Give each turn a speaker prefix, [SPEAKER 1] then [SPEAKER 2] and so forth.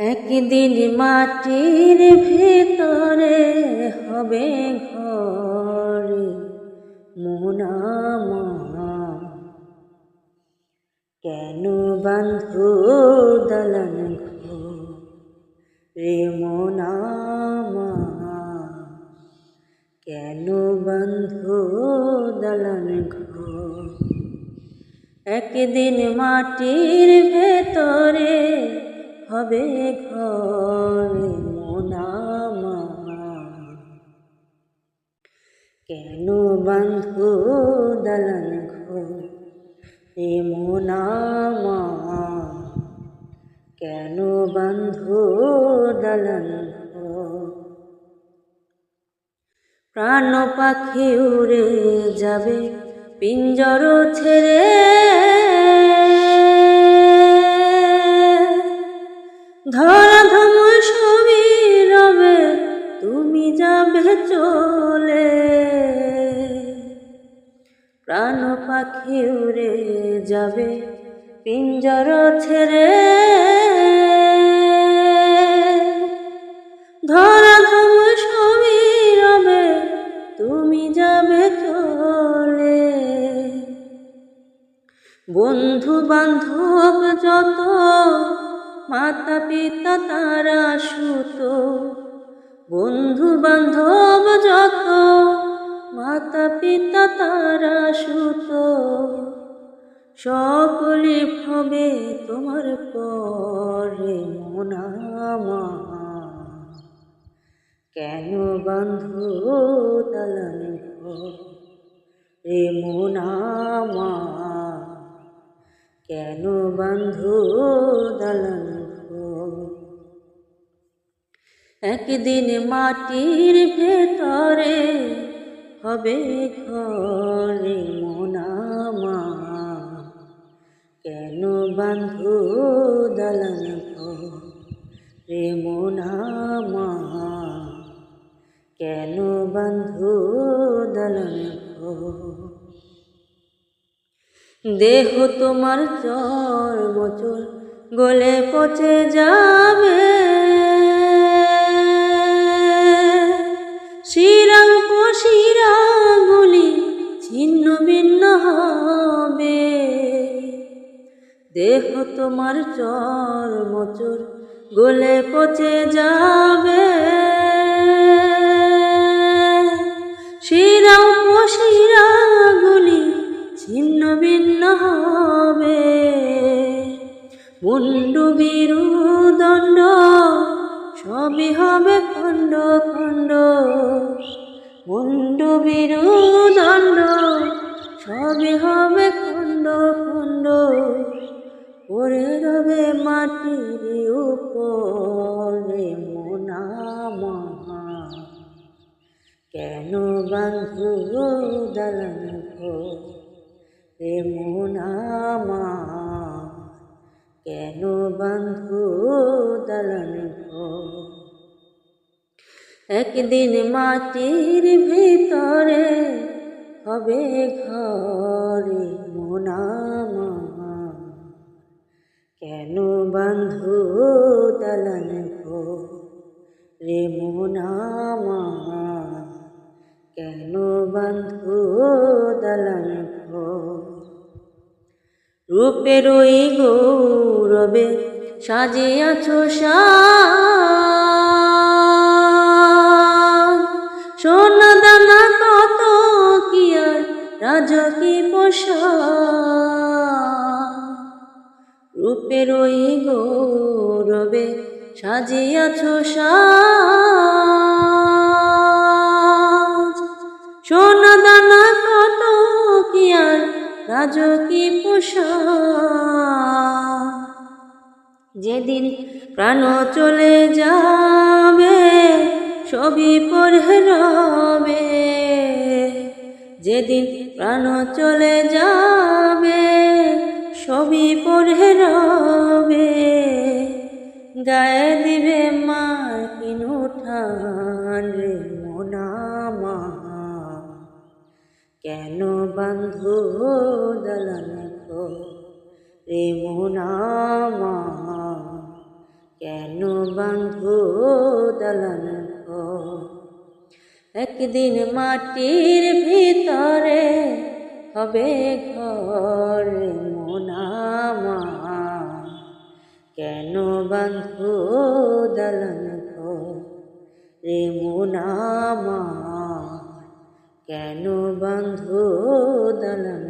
[SPEAKER 1] একদিন মাটির ভিতরে হবে ঘরে মোনামা কেন বান্ধু দলন রে মোনামা কেন বন্ধু দলন একদিন মাটির ভেতরে হবে ঘরে মোনামা কেন বন্ধু দলন ঘর রে মোনামা কেন বন্ধু দলন প্রাণ পাখি উড়ে যাবে, পিঞ্জর ছেড়ে ধরা ধম সবই রবে তুমি যাবে চলে। প্রাণ পাখি উড়ে যাবে, পিঞ্জর ছেড়ে। ধরা ধম সবই রবে তুমি যাবে চলে। বন্ধু বান্ধব যত মাতা পিতা তারা সুত। বন্ধু বান্ধব যত, মাতা পিতা তারা সুত। সকলে হবে তোমার পরে মনামা কেন বন্ধু দলন রে মোনামা কেন বন্ধু দলন একদিন মাটির ভেতরে হবে ঘরে মোনামা কেন বন্ধু দলন রে মোনামা কেন বন্ধু দলন দেহ তোমার চর মোচর গলে পচে যাবে। দেহ তোমার চর মোচর, গলে পচে যাবে। শিরাও পশিরা গুলি ছিন্ন ভিন্ন হবে। মুন্ডু বিরু দণ্ড, সবই হবে খণ্ড খণ্ড। মুন্ডু বিরু দণ্ড, সবই হবে রবে মাটির উপরে মোনামা কেন বন্ধু দলন রে মোনামা কেন বন্ধু দলন একদিন মাটির ভিতরে হবে ঘরে মোনামা কেন বন্ধু দলন রে মোনামা কেন বন্ধু দলন রূপের ওই গৌরবে সাজিয়াছ সোনা দানা কত কি আর রাজকি পোষা রূপের ওই গৌরবে সাজিয়াছ সোনা দানা কত কি আর রাজকি পোষা যেদিন প্রাণ চলে যাবে ছবি পড়ে রবে যেদিন প্রাণ চলে যাবে সবই পড়ে রবে, গায়ে দিবে মা কিনু রে মোনামা। কেন বন্ধু দলন রে মোনামা? কেন বান্ধু দালান একদিন মাটির ভিতরে হবে ঘর মোনামা কেন বান্ধু দালান রে মোনামা কেন বান্ধু দালান